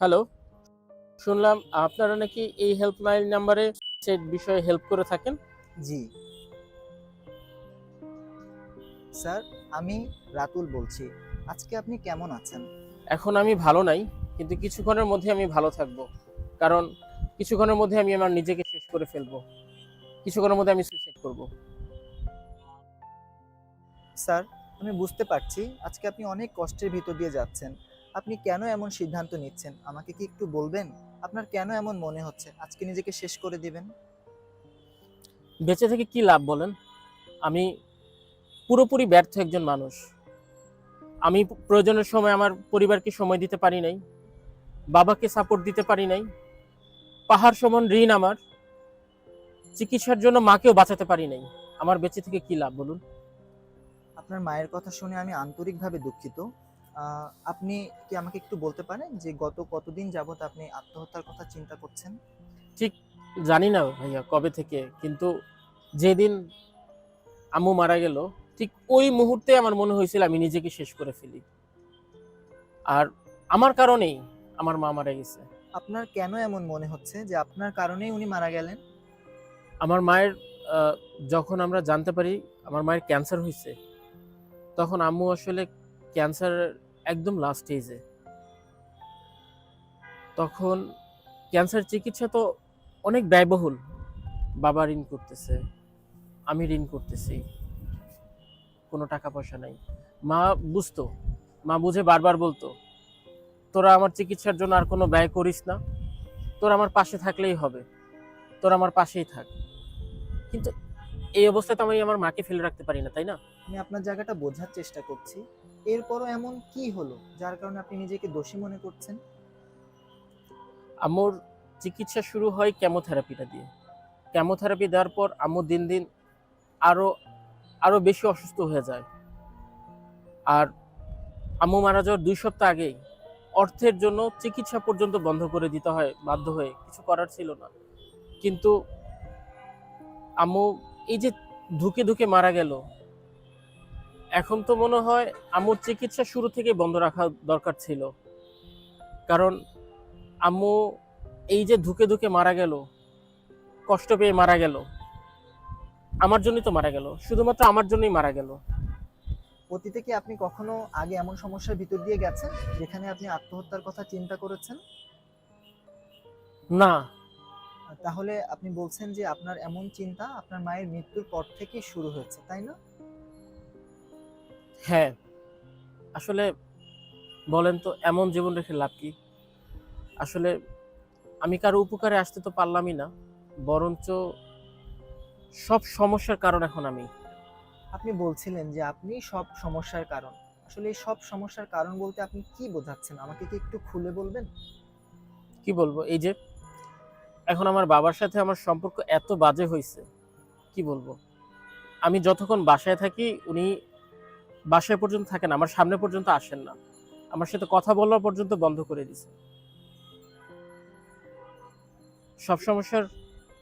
Hello শুনলাম আপনারা নাকি এই হেল্পলাইন নাম্বারে সে বিষয়ে হেল্প করে থাকেন? জি। স্যার আমি রাতুল বলছি। আজকে আপনি কেমন আছেন? এখন আমি ভালো নাই কিন্তু কিছুক্ষণের মধ্যে আমি ভালো থাকব। কারণ কিছুক্ষণের মধ্যে আমি আমার নিজেকে শেষ করে ফেলব। কিছুক্ষণের মধ্যে আমি সুইসাইড করব। স্যার আমি বুঝতে পারছি। আজকে আপনি অনেক কষ্টের ভিতর দিয়ে যাচ্ছেন। আপনি কেন এমন সিদ্ধান্ত নিচ্ছেন? আমাকে কি একটু বলবেন? আপনার কেন এমন মনে হচ্ছে? আজকে নিজেকে শেষ করে দিবেন। বেঁচে থেকে কি লাভ বলেন? আমি পুরোপুরি ব্যর্থ একজন মানুষ। আমি প্রয়োজনের সময় আমার পরিবারকে সময় দিতে পারি নাই। বাবাকে সাপোর্ট দিতে পারি নাই। পাহাড় সমান ঋণ আমার। চিকিৎসার জন্য মাকেও বাঁচাতে পারি নাই। আমার বেঁচে থেকে কি লাভ বলুন? আপনার মায়ের কথা শুনে আমি আন্তরিকভাবে দুঃখিত। আপনি কি আমাকে একটু বলতে পারেন যে গত কতদিন যাবত আপনি আত্মহত্যার কথা চিন্তা করছেন? ঠিক জানি না ভাইয়া কবে থেকে কিন্তু যেদিন আম্মু মারা গেল ঠিক ওই মুহূর্তে আমার মনে হয়েছিল আমি নিজেকে শেষ করে ফেলি। আর আমার কারণেই আমার মা মারা গেছে। আপনার কেন এমন মনে হচ্ছে যে আপনার কারণেই উনি মারা গেলেন? আমার মায়ের যখন আমরা জানতে পারি আমার মায়ের ক্যান্সার হয়েছে তখন আম্মু আসলে ক্যান্সার একদম লাস্ট স্টেজে তখন ক্যান্সার চিকিৎসা তো অনেক ব্যয়বহুল। বাবা ঋণ করতেছে, আমি ঋণ করতেছি, কোনো টাকা পয়সা নাই। মা বুঝতো, মা বুঝে বারবার বলতো, তোরা আমার চিকিৎসার জন্য আর কোনো ব্যয় করিস না। তোর আমার পাশে থাকলেই হবে। তোর আমার পাশেই থাক। কিন্তু এই অবস্থায় তো আমি আমার মাকে ফেলে রাখতে পারি না, তাই না? আমি আপনার জায়গাটা বোঝার চেষ্টা করছি। এরপরও এমন কি হলো যার কারণে আপনি নিজেকে দোষী মনে করছেন? আম্মুর চিকিৎসা শুরু হয় কেমোথেরাপিটা দিয়ে। কেমোথেরাপি দেওয়ার পর আম্মু দিন দিন আরও আরও বেশি অসুস্থ হয়ে যায়। আর আম্মু মারা যাওয়ার দুই সপ্তাহ আগেই অর্থের জন্য চিকিৎসা পর্যন্ত বন্ধ করে দিতে হয়, বাধ্য হয়ে। কিছু করার ছিল না। কিন্তু আম্মু এই যে ধুকে ধুকে মারা গেল এখন তো মনে হয় আম্মুর চিকিৎসা শুরু থেকে বন্ধ রাখা দরকার ছিল। কারণ আম্মু এই যে ধুকে ধুকে মারা গেল কষ্ট পেয়ে মারা গেল আমার জন্যই তো মারা গেল শুধুমাত্র আমার জন্যই মারা গেল। অতীতে কি আপনি কখনো আগে এমন সমস্যার ভিতর দিয়ে গেছেন যেখানে আপনি আত্মহত্যার কথা চিন্তা করেছেন? না। তাহলে আপনি বলছেন যে আপনার এমন চিন্তা আপনার মায়ের মৃত্যুর পর থেকেই শুরু হয়েছে তাই না? হ্যাঁ। আসলে বলেন তো এমন জীবন রেখে লাভ কি? আসলে আমি কারও উপকারে আসতে তো পারলামই না বরঞ্চ সব সমস্যার কারণ এখন আমি। আপনি বলছিলেন যে আপনি সব সমস্যার কারণ। আসলে এই সব সমস্যার কারণ বলতে আপনি কি বোঝাচ্ছেন? আমাকে কি একটু খুলে বলবেন? কি বলব? এই যে এখন আমার বাবার সাথে আমার সম্পর্ক এত বাজে হয়েছে কি বলব? আমি যতক্ষণ বাসায় থাকি উনি বাসায় পর্যন্ত থাকেন আমার সামনে পর্যন্ত আসেন না। আমার সাথে কথা বলা পর্যন্ত বন্ধ করে দিছে। সব সমস্যার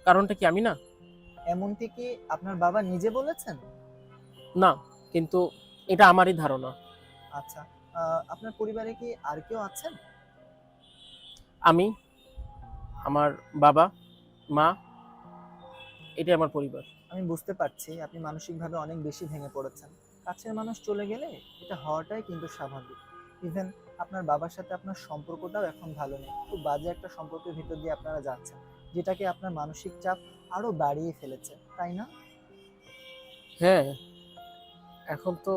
কারণটা কি আমি না? এমনটি কি আপনার বাবা নিজে বলেছেন? না কিন্তু এটা আমারই ধারণা। আচ্ছা আপনার পরিবারে কি আর কেউ আছেন? আমি আমার বাবা মা এটাই আমার পরিবার। আমি বুঝতে পারছি আপনি মানসিকভাবে অনেক বেশি ভেঙে পড়েছেন। কাছের মানুষ চলে গেলে এটা হওয়াটাই কিন্তু স্বাভাবিক। ইভেন আপনার বাবার সাথে আপনার সম্পর্কটাও এখন ভালো নেই। খুব বাজে একটা সম্পর্কের ভিতর দিয়ে আপনারা যাচ্ছেন যেটাকে আপনার মানসিক চাপ আরও বাড়িয়ে ফেলেছে তাই না? হ্যাঁ এখন তো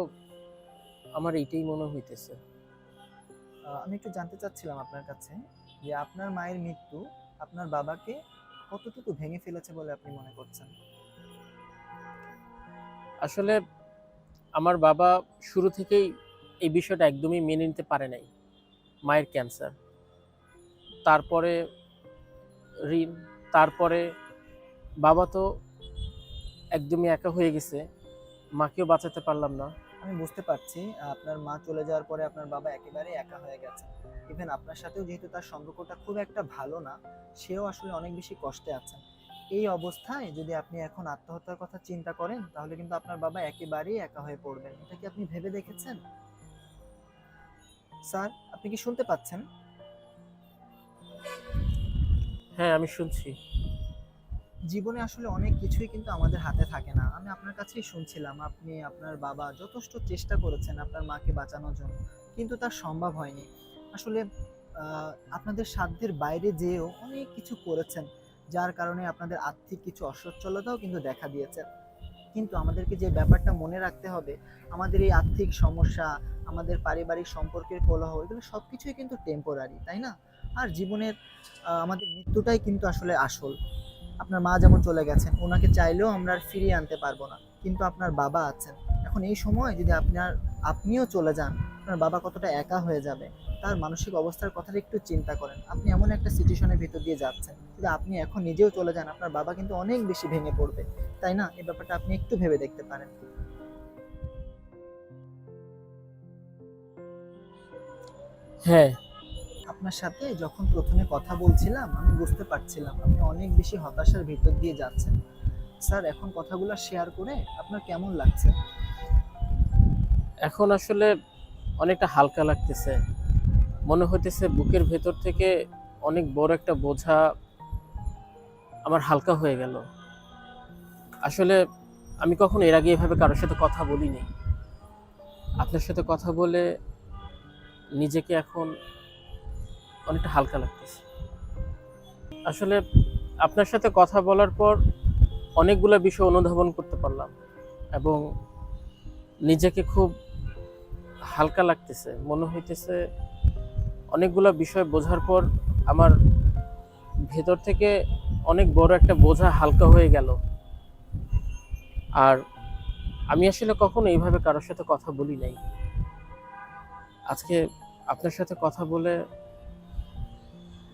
আমার এইটাই মনে হইতেছে। আমি একটু জানতে চাচ্ছিলাম আপনার কাছে যে আপনার মায়ের মৃত্যু আপনার বাবাকে কতটুকু ভেঙে ফেলেছে বলে আপনি মনে করছেন? আসলে আমার বাবা শুরু থেকেই এই বিষয়টা একদমই মেনে নিতে পারে নাই, মায়ের ক্যান্সার তারপরে ঋণ, তারপরে বাবা তো একদমই একা হয়ে গেছে, মাকেও বাঁচাতে পারলাম না। আমি বুঝতে পারছি, আপনার মা চলে যাওয়ার পরে আপনার বাবা একেবারেই একা হয়ে গেছে। ইভেন আপনার সাথেও যেহেতু তার সম্পর্কটা খুব একটা ভালো না, সেও আসলে অনেক বেশি কষ্টে আছে। এই অবস্থায় যদি আপনি এখন আত্মহত্যার কথা চিন্তা করেন তাহলে কিন্তু আপনার বাবা একেবারেই একা হয়ে পড়বেন। এটা কি আপনি ভেবে দেখেছেন? স্যার আপনি কি শুনতে পাচ্ছেন? হ্যাঁ আমি শুনছি। জীবনে আসলে অনেক কিছুই কিন্তু আমাদের হাতে থাকে না। আমি আপনার কাছেই শুনছিলাম আপনি আপনার বাবা যথেষ্ট চেষ্টা করেছেন আপনার মাকে বাঁচানোর জন্য কিন্তু তার সম্ভব হয়নি। আসলে আপনাদের সাধ্যের বাইরে যেয়েও অনেক কিছু করেছেন। যার কারণে আপনাদের আর্থিক কিছু অসচ্ছলতাও কিন্তু দেখা দিয়েছে। কিন্তু আমাদেরকে যে ব্যাপারটা মনে রাখতে হবে, আমাদের এই আর্থিক সমস্যা, আমাদের পারিবারিক সম্পর্কের কলহ এগুলো সব কিছুই কিন্তু টেম্পোরারি তাই না? আর জীবনের আমাদের মৃত্যুটাই কিন্তু আসলে আসল। আপনার মা যেমন চলে গেছেন, ওনাকে চাইলেও আমরা আর ফিরিয়ে আনতে পারব না। কিন্তু আপনার বাবা আছেন। এখন এই সময় যদি আপনার, আপনিও চলে যান, আপনার বাবা কতটা একা হয়ে যাবে, তার মানসিক অবস্থার কথাটা একটু চিন্তা করেন। আপনি এমন একটা সিচুয়েশনের ভিতর দিয়ে যাচ্ছেন। যদি আপনি এখন নিজেও চলে যান আপনার বাবা কিন্তু অনেক বেশি ভেঙে পড়বে তাই না? এই ব্যাপারটা আপনি একটু ভেবে দেখতে পারেন। হ্যাঁ। আপনার সাথে যখন প্রথমে কথা বলছিলাম আমি বুঝতে পারছিলাম আপনি অনেক বেশি হতাশার ভিতর দিয়ে যাচ্ছেন। স্যার এখন কথাগুলো শেয়ার করে আপনার কেমন লাগছে? এখন আসলে অনেকটা হালকা লাগতেছে। মনে হইতেছে বুকের ভেতর থেকে অনেক বড় একটা বোঝা আমার হালকা হয়ে গেল। আসলে আমি কখনো এর আগে এভাবে কারোর সাথে কথা বলিনি। আপনার সাথে কথা বলে নিজেকে এখন অনেকটা হালকা লাগতেছে। আসলে আপনার সাথে কথা বলার পর অনেকগুলো বিষয় অনুধাবন করতে পারলাম এবং নিজেকে খুব হালকা লাগতেছে। মনে হইতেছে অনেকগুলো বিষয় বোঝার পর আমার ভেতর থেকে অনেক বড় একটা বোঝা হালকা হয়ে গেল। আর আমি আসলে কখনো এইভাবে কারোর সাথে কথা বলি নাই। আজকে আপনার সাথে কথা বলে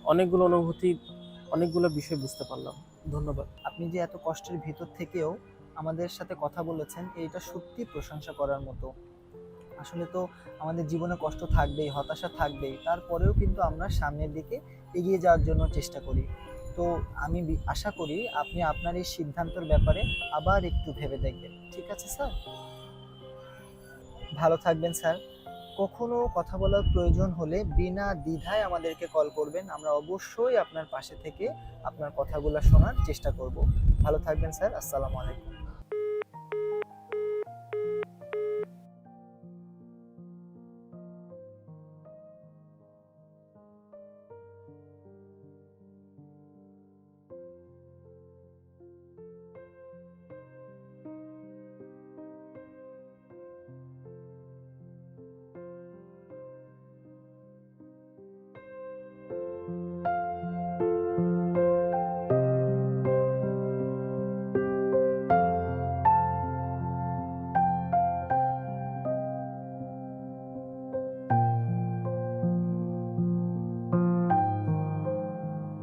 অনেকগুলো অনুভূতি, অনেকগুলো বিষয় বুঝতে পারলাম। ধন্যবাদ। আপনি যে এত কষ্টের ভিতর থেকেও আমাদের সাথে কথা বলেছেন, এইটা সত্যি প্রশংসা করার মতো। আসলে তো আমাদের জীবনে কষ্ট থাকবেই, হতাশা থাকবেই, তারপরেও কিন্তু আমরা সামনের দিকে এগিয়ে যাওয়ার জন্য চেষ্টা করি। তো আমি আশা করি আপনি আপনার এই সিদ্ধান্তের ব্যাপারে আবার একটু ভেবে দেখবেন। ঠিক আছে, স্যার? ভালো থাকবেন, স্যার। কখনো কথা বলার প্রয়োজন হলে বিনা দ্বিধায় আমাদেরকে কল করবেন। আমরা অবশ্যই আপনার পাশে থেকে আপনার কথাগুলো শোনার চেষ্টা করব। ভালো থাকবেন, স্যার। আসসালামু আলাইকুম।